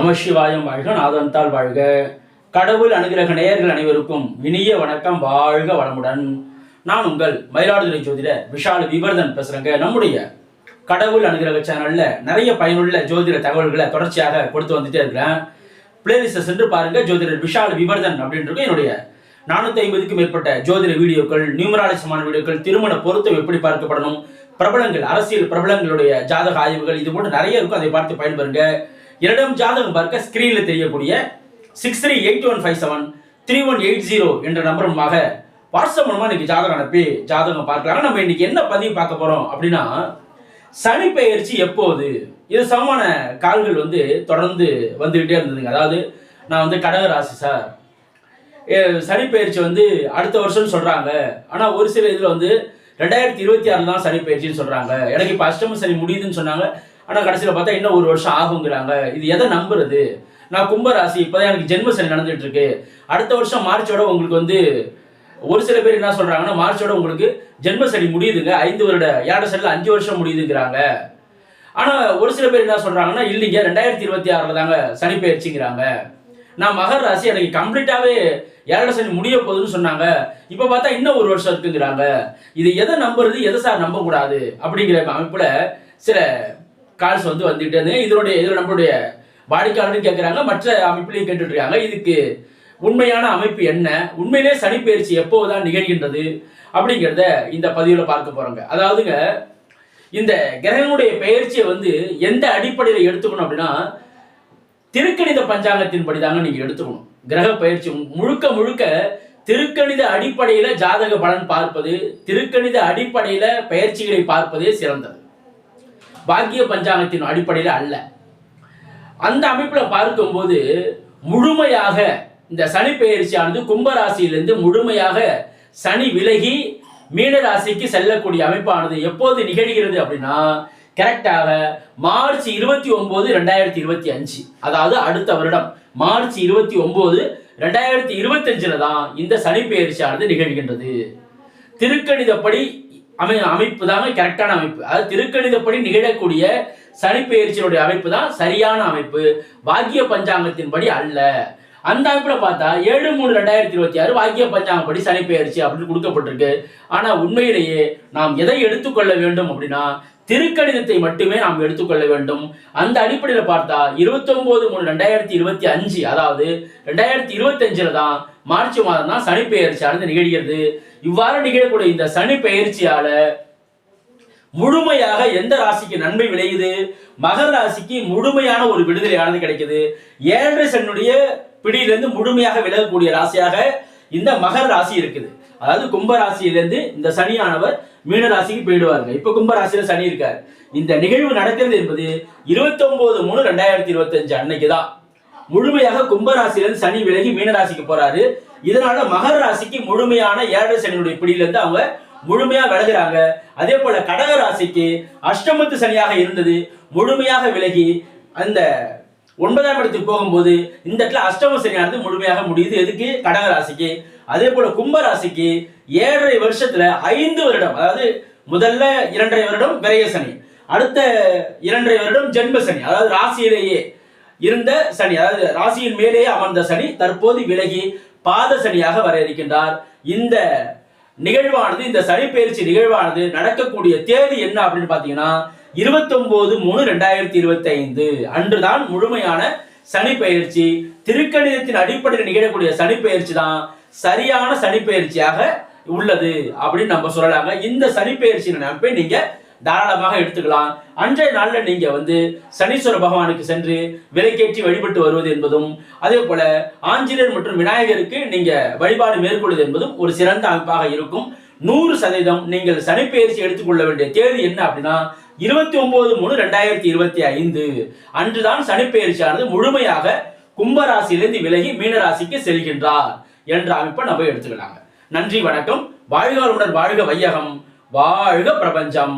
நமசிவாயம் வாழ்க நாதந்தால் வாழ்க. கடவுள் அனுகிரக நேயர்கள் அனைவருக்கும் இனிய வணக்கம் வாழ்க வளமுடன். நான் உங்கள் மயிலாடுதுறை ஜோதிடர் விஷால் விவர்தன் பேசுறேங்க. நம்முடைய கடவுள் அனுகிரக சேனல்ல நிறைய பயனுள்ள ஜோதிட தகவல்களை தொடர்ச்சியாக கொடுத்து வந்துட்டே இருக்கிறேன். பிளேலிஸ்ட்டை சென்று பாருங்க. ஜோதிடர் விஷால் விவர்தன் அப்படின்றது என்னுடைய நானூத்தி ஐம்பதுக்கும் மேற்பட்ட ஜோதிட வீடியோக்கள் நியூமராலஜிசமான வீடியோக்கள் திருமண பொருத்தம் எப்படி பார்க்கப்படணும் பிரபலங்கள் அரசியல் பிரபலங்களுடைய ஜாதக ஆய்வுகள் இது போன்று நிறைய இருக்கும். அதை பார்த்து பயன்பெறுங்க. இரண்டாம் ஜாதகம் பார்க்க ஸ்கிரீன்ல தெரியக்கூடிய six three eight one five seven three one eight zero என்ற நம்பர் மூலமாக வாட்ஸ்அப் மூலமா இன்னைக்கு ஜாதகம் அனுப்பி ஜாதகம் பார்க்கலாம் நம்ம இன்னைக்கு என்ன பதிவு பார்க்க போறோம் அப்படின்னா சனி பெயர்ச்சி எப்போது? இது சமமான கால்கள் வந்து தொடர்ந்து வந்துகிட்டே இருந்ததுங்க. அதாவது நான் வந்து கடக ராசி சார். ஏ, சனி பெயர்ச்சி வந்து அடுத்த வருஷம்னு சொல்றாங்க. ஆனா ஒரு சில இதுல வந்து ரெண்டாயிரத்தி இருபத்தி ஆறுல தான் சனி பயிற்சின்னு சொல்றாங்க. எனக்கு இப்போ அஷ்டம சனி முடியுதுன்னு சொன்னாங்க. ஆனால் கடைசியில் பார்த்தா இன்னும் ஒரு வருஷம் ஆகுங்கிறாங்க. இது எதை நம்புறது? நான் கும்பராசி இப்போதான் எனக்கு ஜென்ம சனி நடந்துட்டு இருக்கு அடுத்த வருஷம் மார்ச்சோட உங்களுக்கு வந்து ஒரு சில பேர் என்ன சொல்றாங்கன்னா மார்ச்சோட உங்களுக்கு ஜென்ம சனி முடியுதுங்க. ஐந்து வருட ஏழரை சனியில் அஞ்சு வருஷம் முடியுதுங்கிறாங்க. ஆனால் ஒரு சில பேர் என்ன சொல்றாங்கன்னா இல்லைங்க ரெண்டாயிரத்தி இருபத்தி ஆறில் தாங்க சனி பயிற்சிங்கிறாங்க. நான் மகர் ராசி எனக்கு கம்ப்ளீட்டாவே ஏழரை சனி முடிய போகுதுன்னு சொன்னாங்க. இப்போ பார்த்தா இன்னும் ஒரு வருஷம் இருக்குங்கிறாங்க. இது எதை நம்புறது எதை சார் நம்பக்கூடாது? அப்படிங்கிற அமைப்பில் சில கால்ஸ் வந்து வந்துகிட்டே இதனுடைய இதில் நம்மளுடைய வாடிக்கையாளரும் கேட்குறாங்க மற்ற அமைப்புலையும் கேட்டுட்டு இருக்காங்க இதுக்கு உண்மையான அமைப்பு என்ன? உண்மையிலே சனிப்பயிற்சி எப்போது எப்போதான் நிகழ்கின்றது அப்படிங்கிறத இந்த பதிவில் பார்க்க போகிறோங்க அதாவதுங்க இந்த கிரகங்களுடைய பயிற்சியை வந்து எந்த அடிப்படையில் எடுத்துக்கணும் அப்படின்னா திருக்கணித பஞ்சாங்கத்தின் படிதாங்க நீங்கள் எடுத்துக்கணும். கிரக பயிற்சி முழுக்க முழுக்க திருக்கணித அடிப்படையில் ஜாதக பலன் பார்ப்பது திருக்கணித அடிப்படையில் பயிற்சிகளை பார்ப்பதே சிறந்தது. பாக்கிய பஞ்சாங்கத்தின் அடிப்படையில் அல்ல. அந்த அமைப்பில் பார்க்கும்போது முழுமையாக இந்த சனி பெயர்ச்சியானது கும்பராசியிலிருந்து முழுமையாக சனி விலகி மீனராசிக்கு செல்லக்கூடிய அமைப்பானது எப்போது நிகழ்கிறது அப்படின்னா கரெக்டாக மார்ச் இருபத்தி ஒன்பது ரெண்டாயிரத்தி இருபத்தி அஞ்சு. அதாவது அடுத்த வருடம். மார்ச் இருபத்தி ஒன்பது ரெண்டாயிரத்தி இருபத்தஞ்சுல தான் இந்த சனி பெயர்ச்சியானது நிகழ்கின்றது. திருக்கணிதப்படி அமை அமைப்பு தாங்க கரெக்டான அமைப்பு. அதாவது திருக்கணிதப்படி நிகழக்கூடிய சனிப்பெயர்ச்சியினுடைய அமைப்பு தான் சரியான அமைப்பு. பாக்கிய பஞ்சாங்கத்தின்படி அல்ல. அந்த அமைப்பில் பார்த்தா ஏழு மூணு ரெண்டாயிரத்தி இருபத்தி ஆறு வாக்கிய பஞ்சாங்கப்படி சனி பெயர்ச்சி அப்படின்னு கொடுக்கப்பட்டிருக்கு. ஆனால் உண்மையிலேயே நாம் எதை எடுத்துக்கொள்ள வேண்டும் அப்படின்னா திருக்கணிதத்தை மட்டுமே நாம் எடுத்துக்கொள்ள வேண்டும். அந்த அடிப்படையில் பார்த்தா இருபத்தி ஒன்பது மூணு ரெண்டாயிரத்தி இருபத்தி அஞ்சு அதாவது ரெண்டாயிரத்தி இருபத்தி அஞ்சுல தான் மார்ச் மாதம் தான் சனி பெயர்ச்சியானது நிகழ்கிறது. இவ்வாறு நிகழக்கூடிய இந்த சனி பெயர்ச்சியால முழுமையாக எந்த ராசிக்கு நன்மை விளையுது? மகர ராசிக்கு முழுமையான ஒரு விடுதலையானது கிடைக்குது. ஏழரை சனுடைய பிடியிலிருந்து முழுமையாக விலகக்கூடிய ராசியாக இந்த மகர ராசி இருக்குது. அதாவது கும்ப ராசியிலிருந்து இந்த சனியானவர் மீன ராசிக்கு போயிடுவாருங்க. இப்ப கும்ப ராசியில சனி இருக்காரு. இந்த நிகழ்வு நடக்கிறது என்பது இருபத்தி ஒன்பது மூணு ரெண்டாயிரத்தி இருபத்தி அஞ்சு அன்னைக்கு தான் முழுமையாக கும்பராசியிலிருந்து சனி விலகி மீனராசிக்கு போறாரு. இதனால மகர ராசிக்கு முழுமையான ஏழரை சனியுடைய பிடியிலிருந்து அவங்க முழுமையா விலகுறாங்க. அதே போல கடக ராசிக்கு அஷ்டமத்து சனியாக இருந்தது. முழுமையாக விலகி அந்த ஒன்பதாம் இடத்துக்கு போகும்போது இந்த இடத்துல அஷ்டம சனியானது முழுமையாக முடியுது. எதுக்கு? கடக ராசிக்கு. அதே போல கும்ப ராசிக்கு ஏழரை வருஷத்துல ஐந்து வருடம் அதாவது முதல்ல இரண்டரை வருடம் விரைய சனி அடுத்த இரண்டரை வருடம் ஜென்ம சனி அதாவது ராசியிலேயே இருந்த சனி அதாவது ராசியின் மேலேயே அமர்ந்த சனி தற்போது விலகி பாத சனியாக வர இருக்கின்றார். இந்த நிகழ்வானது இந்த சனிப்பெயர்ச்சி நிகழ்வானது நடக்கக்கூடிய தேதி என்ன அப்படின்னு பார்த்தீங்கன்னா இருபத்தொன்பது மூணு ரெண்டாயிரத்தி இருபத்தி ஐந்து அன்றுதான் முழுமையான சனிப்பெயர்ச்சி. திருக்கணிதத்தின் அடிப்படையில் நிகழக்கூடிய சனிப்பெயர்ச்சி தான் சரியான சனிப்பெயர்ச்சியாக உள்ளது அப்படின்னு நம்ம சொல்லலாங்க. இந்த சனிப்பெயர்ச்சியின் பயிற்சியின் நீங்க தாராளமாக எடுத்துக்கலாம். அன்றைய நாள்ல நீங்க வந்து சனீஸ்வர பகவானுக்கு சென்று விலைக்கேற்றி வழிபட்டு வருவது என்பதும் அதே போல ஆஞ்சநேயர் மற்றும் விநாயகருக்கு நீங்க வழிபாடு மேற்கொள்வது என்பதும் ஒரு சிறந்த அமைப்பாக இருக்கும். நூறு சதவீதம் நீங்கள் சனிப்பெயர்ச்சி எடுத்துக்கொள்ள வேண்டிய தேதி என்ன அப்படின்னா இருபத்தி ஒன்பது மூணு ரெண்டாயிரத்தி இருபத்தி ஐந்து. அன்றுதான் சனிப்பெயர்ச்சியானது முழுமையாக கும்பராசியிலிருந்து விலகி மீனராசிக்கு செல்கின்றார் என்ற அமைப்பை நம்ம எடுத்துக்கலாங்க. நன்றி வணக்கம். வாழ்க வாழ்க வையகம். வாழ்க பிரபஞ்சம்.